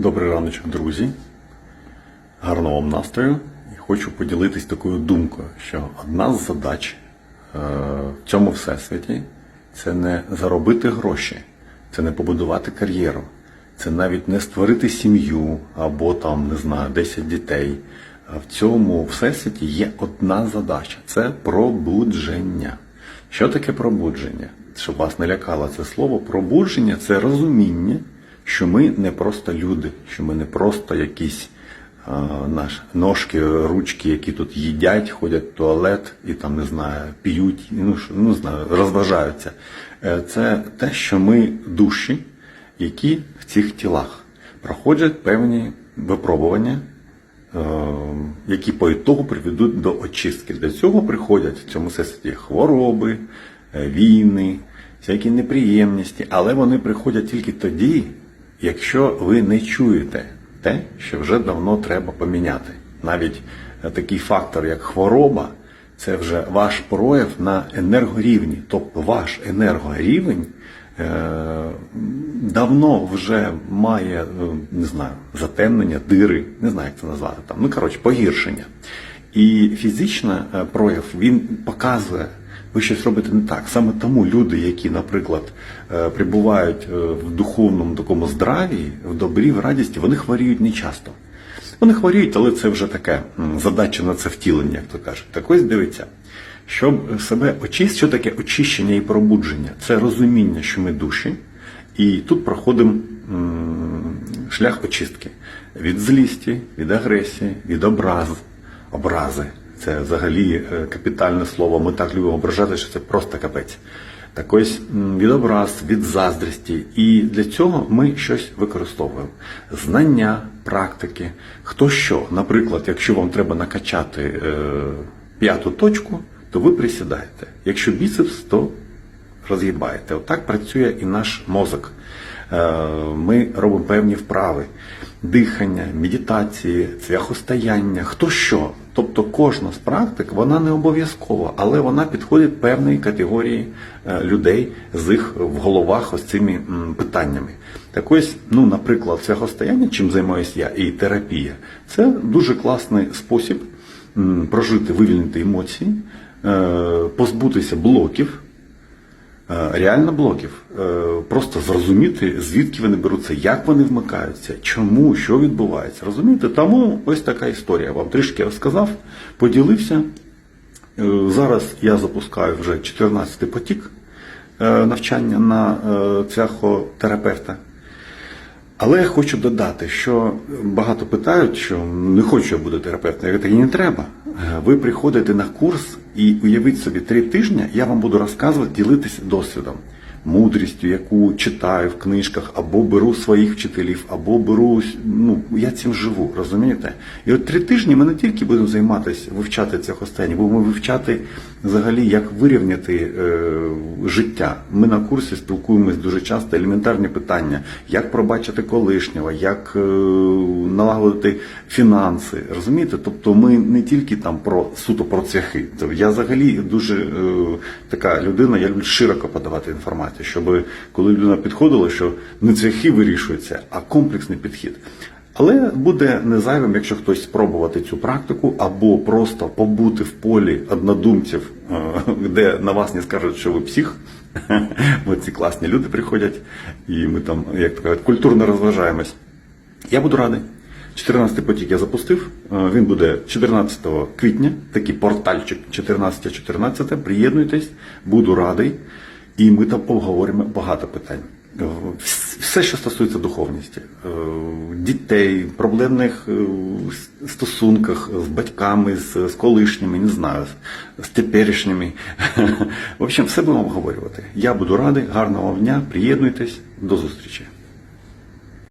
Добрий раночок, друзі. Гарного вам настрою. І хочу поділитись такою думкою, що одна з задач е, в цьому всесвіті це не заробити гроші, це не побудувати кар'єру, це навіть не створити сім'ю або там, не знаю, 10 дітей. В цьому всесвіті є одна задача це пробудження. Що таке пробудження? Щоб вас не лякало це слово, пробудження це розуміння, що ми не просто люди, що ми не просто якісь наш, ножки, ручки, які тут їдять, ходять в туалет і там не знаю, п'ють, ну ну, знаю, розважаються. Е, Це те, що ми душі, які в цих тілах проходять певні випробування, е, які по ітогу приведуть до очистки. Для цього приходять в цьому всесвіті хвороби, е, війни, всякі неприємності, але вони приходять тільки тоді, якщо ви не чуєте те, що вже давно треба поміняти. Навіть е, такий фактор, як хвороба, це вже ваш прояв на енергорівні. Тобто ваш енергорівень е, давно вже має, е, не знаю, затемнення, дири, не знаю, як це назвати там. Ну, коротше, погіршення. І фізичний прояв він показує, ви щось робите не так. Саме тому люди, які, наприклад, е, прибувають е, в духовному такому здраві, в добрі, в радісті, вони хворіють не часто. Вони хворіють, але це вже таке задача на це втілення, як то кажуть. Так ось дивіться, щоб себе очистити, що таке очищення і пробудження? Це розуміння, що ми душі, і тут проходимо шлях очистки від злісті, від агресії, від образ, образи. Це взагалі е, капітальне слово. Ми так любимо ображати, що це просто капець. Так ось від образ, від заздрості. І для цього ми щось використовуємо. Знання, практики, хто що. Наприклад, якщо вам треба накачати е, п'яту точку, то ви присідаєте. Якщо біцепс, то роз'їбаєте. Отак працює і наш мозок. Е, Ми робимо певні вправи, дихання, медитації, цвяхостояння, хто що. Тобто кожна з практик, вона не обов'язкова, але вона підходить певної категорії е, людей з їх в головах ось цими питаннями. Так ось, ну, наприклад, цвяхостояння, чим займаюся я, і терапія, це дуже класний спосіб прожити, вивільнити емоції, е, позбутися блоків. Е, Реально блоків, Е, просто зрозуміти, звідки вони беруться, як вони вмикаються, чому, що відбувається. Розумієте? Тому ось така історія. Вам трішки розказав, поділився. Е, Зараз я запускаю вже 14-й потік навчання на психотерапевта. Але я хочу додати, що багато питають, що не хочу я бути терапевтом. Я кажу, і не треба. Ви приходите на курс і уявіть собі три тижні, я вам буду розказувати, ділитися досвідом, мудрістю, яку читаю в книжках, або беру своїх вчителів, або беру, ну, я цим живу, розумієте? І от три тижні ми не тільки будемо займатися, вивчати цих останніх, будемо вивчати взагалі, як вирівняти е, життя. Ми на курсі спілкуємось дуже часто, елементарні питання, як пробачити колишнього, як е, налагодити фінанси. Розумієте? Тобто ми не тільки там про суто про цвяхи. Тобто Я взагалі дуже е, така людина, я люблю широко подавати інформацію, щоб коли людина підходила, що не цвяхи вирішуються, а комплексний підхід. Але буде не зайвим, якщо хтось спробувати цю практику, або просто побути в полі однодумців, е, де на вас не скажуть, що ви псих. Бо ці класні люди приходять, і ми там, як то кажуть, культурно розважаємось. Я буду радий. 14 потік я запустив. Е, Він буде 14 квітня, такий портальчик 14-14. Приєднуйтесь, буду радий. І ми там обговоримо багато питань. Вс- Все, що стосується духовності, Е, дітей, проблемних е, стосунках з батьками, з, з колишніми, не знаю, з теперішніми. В общем, все будемо обговорювати. Я буду радий, гарного дня, приєднуйтесь, до зустрічі.